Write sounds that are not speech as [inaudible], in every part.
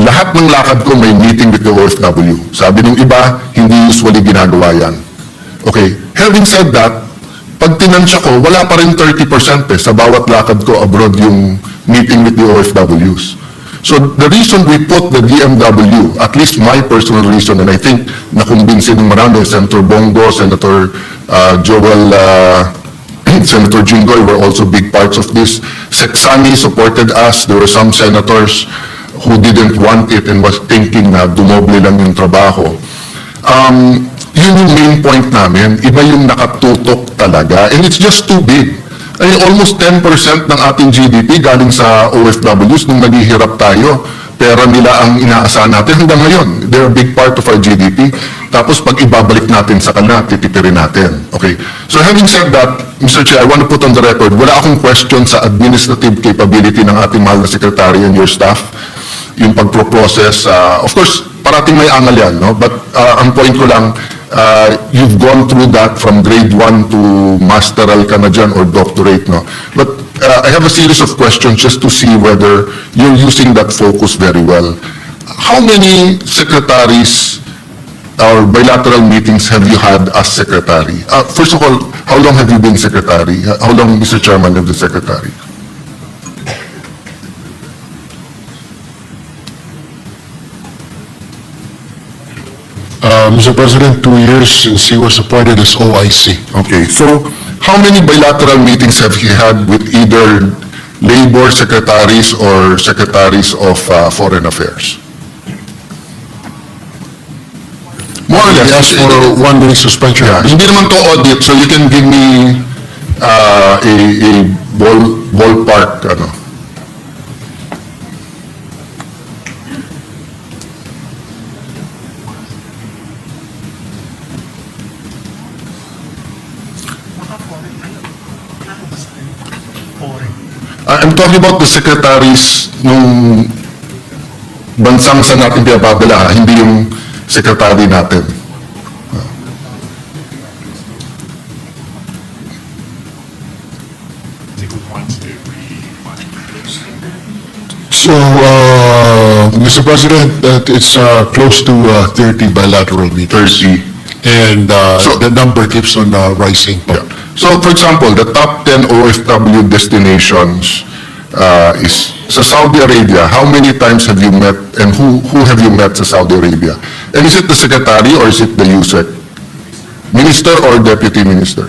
lahat ng lakad ko may meeting with the OFW. Sabi ng iba, hindi usually ginagawa yan. Okay, having said that, pag tinansya ko, wala pa rin 30% eh, sa bawat lakad ko abroad yung meeting with the OFWs. So the reason we put the DMW, at least my personal reason, and I think nakumbinsin ng marami, Senator Bongo, Senator uh, Joel uh, [clears throat] Senator Jinggoy were also big parts of this. Sexani supported us. There were some senators who didn't want it and was thinking na dumoble lang yung trabaho. Um, yun yung main point namin. Iba yung nakatutok talaga. And it's just too big. Ay, almost 10% ng ating GDP galing sa OFWs nung naghihirap tayo. Pera nila ang inaasahan natin hanggang ngayon. They're a big part of our GDP. Tapos pag ibabalik natin sa kanila, titipirin natin. Okay. So having said that, Mr. Chair, I want to put on the record, wala akong question sa administrative capability ng ating mahal na secretary and your staff. Yung pagpro-process, uh, of course, parating may angal yan, no? But uh, ang point ko lang, uh, you've gone through that from grade 1 to masteral ka na dyan or doctorate, no? But uh, I have a series of questions just to see whether you're using that focus very well. How many secretaries or bilateral meetings have you had as secretary? Uh, first of all, how long have you been secretary? How long, Mr. Chairman, have the secretary? Mr. President, two years since he was appointed as OIC. Okay, so how many bilateral meetings have you had with either labor secretaries or secretaries of uh, foreign affairs? More or He less. asked for one day suspension. Yeah, hindi naman to audit, so you can give me uh, a, a ball, ballpark, ano. Talking about the secretaries nung bansang sa natin pinapabala, ha? hindi yung secretary natin. So, uh, Mr. President, that it's uh, close to uh, 30 bilateral meetings. 30. And uh, So- the number keeps on uh, rising. Yeah. So, for example, the top 10 OFW destinations uh, is sa Saudi Arabia. How many times have you met and who who have you met sa Saudi Arabia? And is it the secretary or is it the USEC? Minister or deputy minister?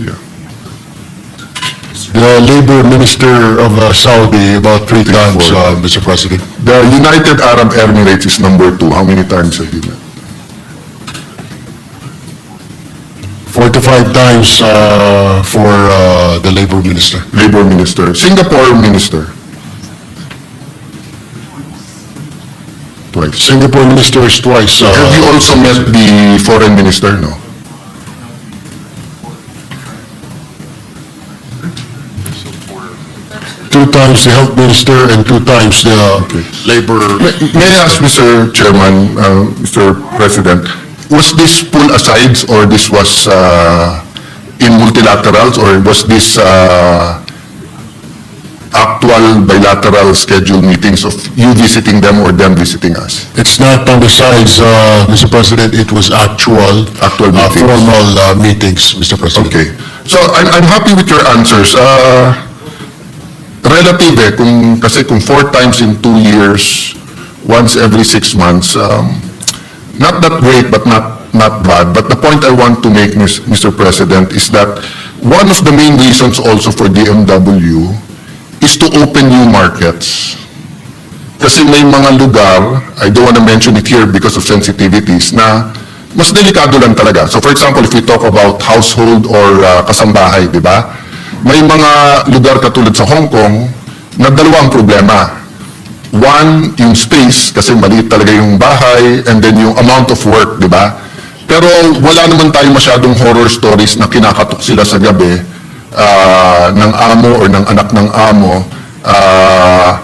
Yeah. The labor minister of uh, Saudi about three times, four. uh, Mr. President. The United Arab Emirates is number two. How many times have you met? Five times uh, for uh, the labor minister. Labor minister. Singapore minister. Twice. Singapore minister is twice. uh, Have you also met the foreign minister, no? Two times the health minister and two times the labor. May I ask, Mr. Chairman, uh, Mr. President, was this pull asides or this was uh, in multilaterals or was this uh, actual bilateral scheduled meetings of you visiting them or them visiting us? It's not on the sides, uh, Mr. President, it was actual. Actual uh, meetings. Formal uh, meetings, Mr. President. Okay. So I'm, I'm happy with your answers. Uh, relative eh, kung, kasi kung four times in two years, once every six months, um, not that great but not, not bad. But the point I want to make, Mr. President, is that one of the main reasons also for DMW is to open new markets. Kasi may mga lugar, I don't want to mention it here because of sensitivities, na mas delikado lang talaga. So for example, if we talk about household or uh, kasambahay, di ba? May mga lugar katulad sa Hong Kong na dalawang problema. One, yung space, kasi maliit talaga yung bahay, and then yung amount of work, di ba? Pero wala naman tayong masyadong horror stories na kinakatok sila sa gabi ah, ng amo or ng anak ng amo ah,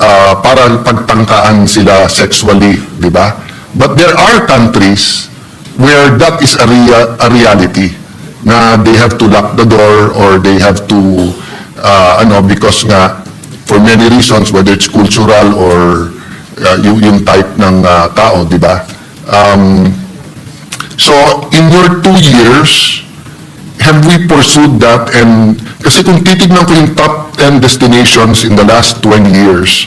ah, para pagtangkaan sila sexually, di ba? But there are countries where that is a, rea- a reality. na they have to lock the door or they have to, uh, ano, because nga, for many reasons, whether it's cultural or uh, yung, yung type ng uh, tao, di ba? Um, so, in your two years, have we pursued that? And kasi kung titignan ko yung top 10 destinations in the last 20 years,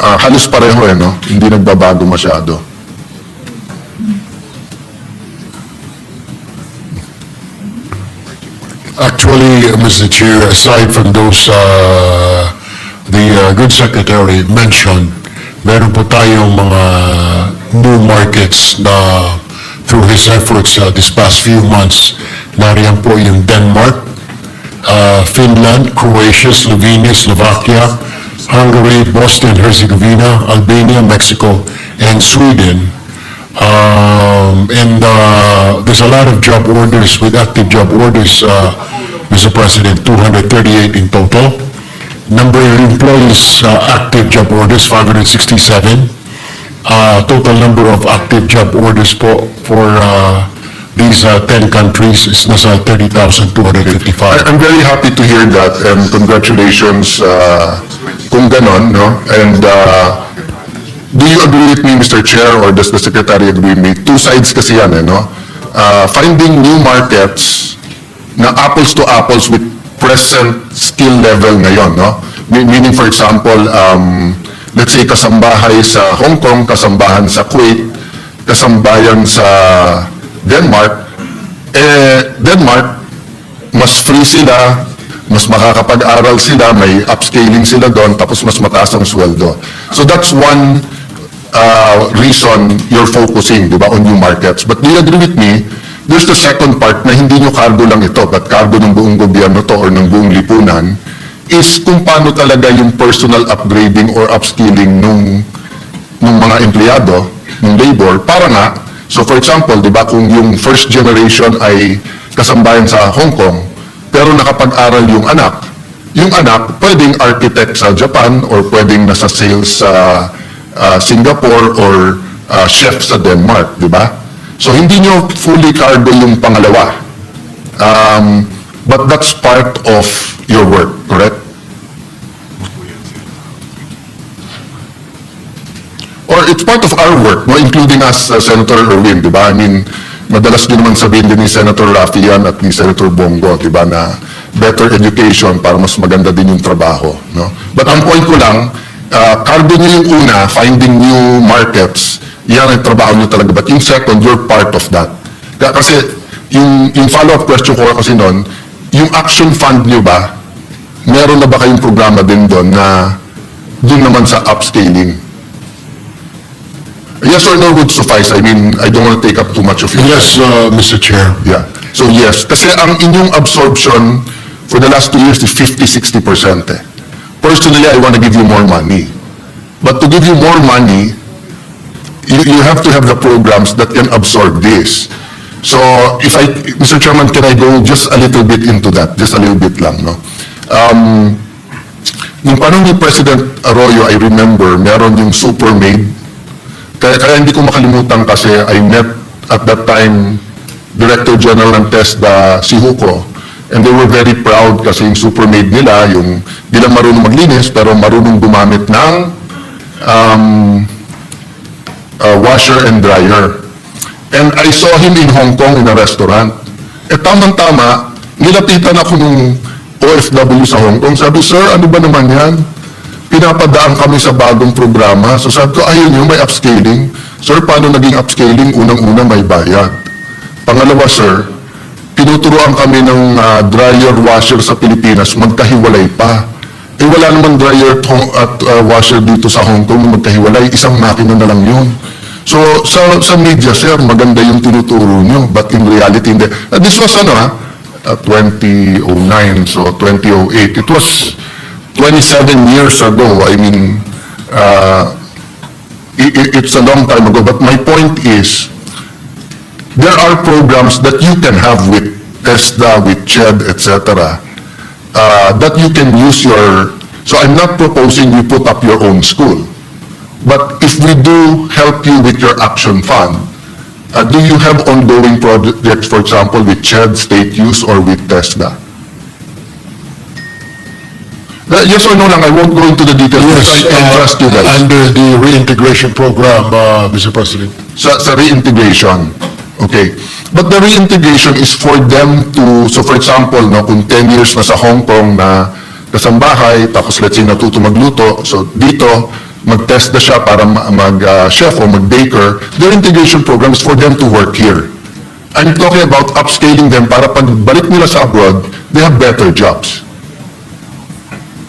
ah, halos pareho eh, no? Hindi nagbabago masyado. Actually, Mr. Chair, aside from those, uh, the uh, good secretary mentioned, meron po tayong mga new markets na through his efforts uh, this past few months, nariyan po yung Denmark, uh, Finland, Croatia, Slovenia, Slovakia, Hungary, Bosnia and Herzegovina, Albania, Mexico, and Sweden. Um, and, uh, there's a lot of job orders with active job orders, uh, Mr. President, 238 in total. Number of employees, uh, active job orders, 567. Uh, total number of active job orders po for, uh, these, uh, 10 countries is nasa 30,255. I- I'm very happy to hear that and congratulations uh, kung ganon, no? And uh, do you agree with me, Mr. Chair, or does the Secretary agree with me? Two sides kasi yan, eh, no? Uh, Finding new markets na apples to apples with present skill level ngayon, no? Me- Meaning, for example, um, let's say kasambahay sa Hong Kong, kasambahan sa Kuwait, kasambayan sa Denmark, eh, Denmark, mas free sila, mas makakapag-aral sila, may upscaling sila doon, tapos mas mataas ang sweldo. So that's one uh, reason you're focusing, di ba, on new markets. But do you agree with me, there's the second part na hindi nyo cargo lang ito, but cargo ng buong gobyerno to or ng buong lipunan, is kung paano talaga yung personal upgrading or upskilling nung ng mga empleyado, ng labor, para nga, so for example, di ba, kung yung first generation ay kasambayan sa Hong Kong, pero nakapag-aral yung anak, yung anak pwedeng architect sa Japan or pwedeng nasa sales sa ah, Singapore or ah, chef sa Denmark, di ba? So hindi nyo fully cargo yung pangalawa. Um, but that's part of your work, correct? or it's part of our work, no, including us, uh, Senator Erwin, di ba? I mean, madalas din naman sabihin din ni Senator Rafi yan at ni Senator Bongo, di ba, na better education para mas maganda din yung trabaho, no? But ang point ko lang, uh, cargo niyo yung una, finding new markets, yan ang trabaho niyo talaga. But yung second, you're part of that. Kasi, yung, yung follow-up question ko kasi noon, yung action fund niyo ba, meron na ba kayong programa din doon na doon naman sa upscaling? Yes or no would suffice. I mean, I don't want to take up too much of your Yes, uh, Mr. Chair. Yeah. So yes, kasi ang inyong absorption for the last two years is 50-60% eh. Personally, I want to give you more money. But to give you more money, you, you have to have the programs that can absorb this. So if I, Mr. Chairman, can I go just a little bit into that? Just a little bit lang, no? Um, Nung panahon ni President Arroyo, I remember, meron yung super maid kaya, kaya hindi ko makalimutan kasi I met at that time Director General ng TESDA, si Huko, and they were very proud kasi yung supermaid nila, yung di lang marunong maglinis, pero marunong gumamit ng um, uh, washer and dryer. And I saw him in Hong Kong in a restaurant. Eh tamang-tama, nilapitan ako nung OFW sa Hong Kong. Sabi, Sir, ano ba naman yan? pinapadaan kami sa bagong programa. So sabi ko, ayun yung may upscaling. Sir, paano naging upscaling? Unang-una may bayad. Pangalawa, sir, tinuturuan kami ng ah, dryer washer sa Pilipinas, magkahiwalay pa. Eh wala naman dryer at, at ah, washer dito sa Hong Kong na magkahiwalay, isang makina na lang yun. So sa sa media, sir, maganda yung tinuturo nyo, but in reality, hindi. Ah, this was ano ha, ah, 2009, so 2008. It was 27 years ago. I mean, uh, i- i- it's a long time ago. But my point is, there are programs that you can have with TESDA, with CHED, etc., uh, that you can use your, so I'm not proposing you put up your own school. But if we do help you with your action fund, Uh, do you have ongoing projects, for example, with CHED, state use, or with TESDA? Uh, yes or no lang, I won't go into the details. Yes, I can trust you uh, guys. under the reintegration program, uh, Mr. President. sa, sa reintegration. Okay. But the reintegration is for them to, so for example, no, kung 10 years na sa Hong Kong na kasambahay, tapos let's say natuto magluto, so dito, mag-test na siya para ma- mag-chef o mag-baker, the reintegration program is for them to work here. I'm talking about upscaling them para pagbalik nila sa abroad, they have better jobs.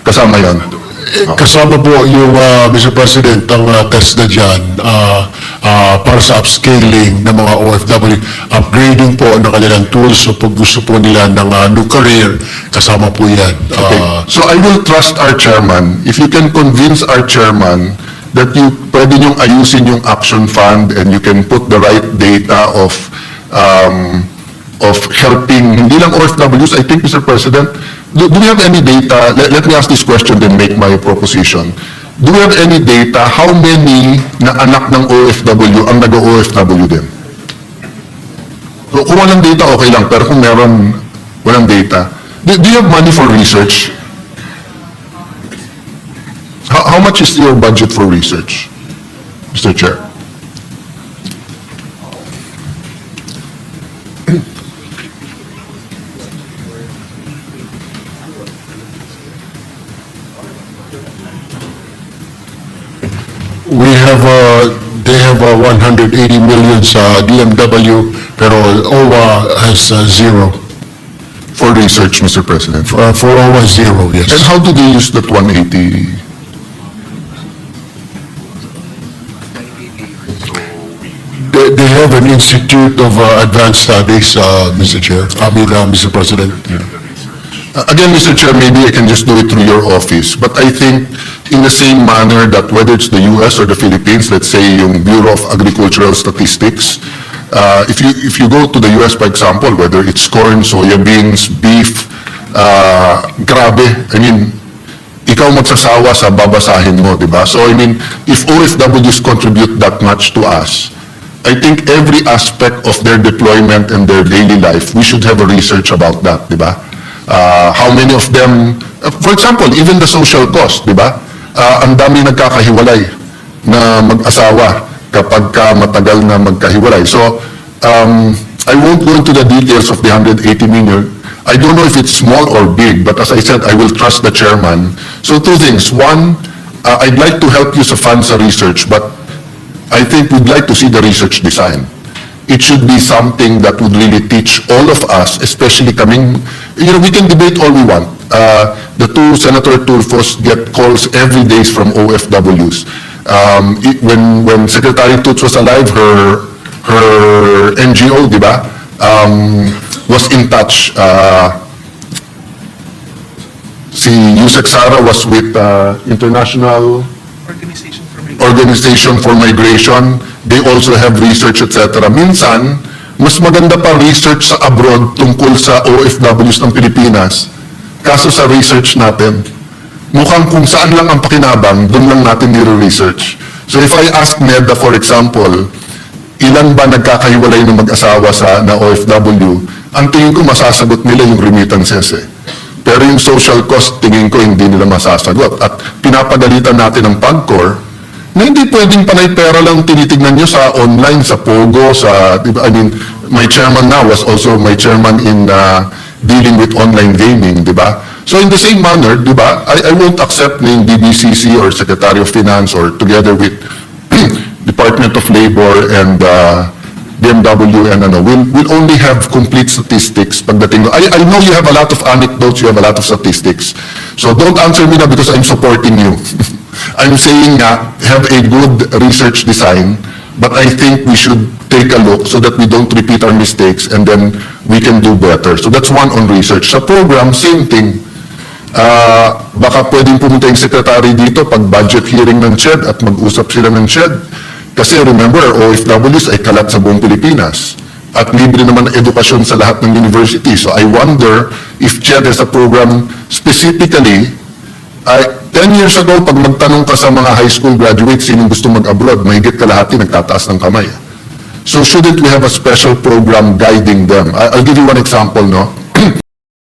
Kasama yan. Kasama po yung, uh, Mr. President, ang uh, test na dyan uh, uh, para sa upscaling ng mga OFW, upgrading po ng kanilang tools so pag gusto po nila ng uh, new career, kasama po yan. Okay. Uh, So I will trust our chairman. If you can convince our chairman that you, pwede niyong ayusin yung action fund and you can put the right data of, um, of helping, hindi lang OFWs, I think, Mr. President, do, do we have any data, let, let me ask this question then make my proposition. Do we have any data, how many na anak ng OFW ang nag-OFW din? So, kung walang data, okay lang. Pero kung meron, walang data. Do, do you have money for research? How, how much is your budget for research, Mr. Chair? They have uh, 180 million sa DMW, pero OWA has uh, zero. For research, Mr. President. Uh, For OWA, zero, yes. And how do they use that 180? They they have an Institute of uh, Advanced Studies, uh, Mr. Chair, I mean, uh, Mr. President. Uh, Again, Mr. Chair, maybe I can just do it through your office, but I think in the same manner that whether it's the US or the Philippines, let's say yung Bureau of Agricultural Statistics, uh, if you, if you go to the US, for example, whether it's corn, soya beans, beef, uh, grabe, I mean, ikaw magsasawa sa babasahin mo, di ba? So, I mean, if OFWs contribute that much to us, I think every aspect of their deployment and their daily life, we should have a research about that, di ba? Uh, how many of them, uh, for example, even the social cost, di ba? Uh, ang dami nagkakahiwalay na mag-asawa kapag ka matagal na magkahiwalay. So, um, I won't go into the details of the 180 million. I don't know if it's small or big, but as I said, I will trust the chairman. So two things. One, uh, I'd like to help you sa fund sa research, but I think we'd like to see the research design. It should be something that would really teach all of us, especially coming, you know, we can debate all we want. Uh, the two, Senator Tulfos get calls every day from OFWs. Um, it- when, when Secretary Toots was alive, her, her NGO, di ba, um, was in touch, uh, si Yusek Sara was with, uh, International Organization for Migration. Organization for Migration, they also have research, etc. Minsan, mas maganda pa research sa abroad tungkol sa OFWs ng Pilipinas. Kaso sa research natin, mukhang kung saan lang ang pakinabang, doon lang natin nire-research. So if I ask NEDA, for example, ilan ba nagkakahiwalay ng mag-asawa sa na OFW, ang tingin ko masasagot nila yung remittances eh. Pero yung social cost, tingin ko hindi nila masasagot. At pinapagalitan natin ang PAGCOR na hindi pwedeng panay pera lang tinitignan nyo sa online, sa Pogo, sa, I mean, my chairman now was also my chairman in uh, dealing with online gaming, di ba? So in the same manner, di ba, I, I won't accept na yung DBCC or Secretary of Finance or together with [clears throat] Department of Labor and uh, BMW and ano, will will only have complete statistics pagdating. I, I know you have a lot of anecdotes, you have a lot of statistics. So don't answer me now because I'm supporting you. [laughs] I'm saying nga, have a good research design, but I think we should take a look so that we don't repeat our mistakes and then we can do better. So that's one on research. Sa program, same thing. Ah, baka pwedeng pumunta yung secretary dito pag budget hearing ng CHED at mag-usap sila ng CHED. Kasi remember, OFWs ay kalat sa buong Pilipinas. At libre naman edukasyon sa lahat ng university. So I wonder if CHED has a program specifically, ay, 10 years ago, pag magtanong ka sa mga high school graduates, sinong gusto mag-abroad, mahigit kalahati nagtataas ng kamay. So shouldn't we have a special program guiding them? I'll give you one example, no?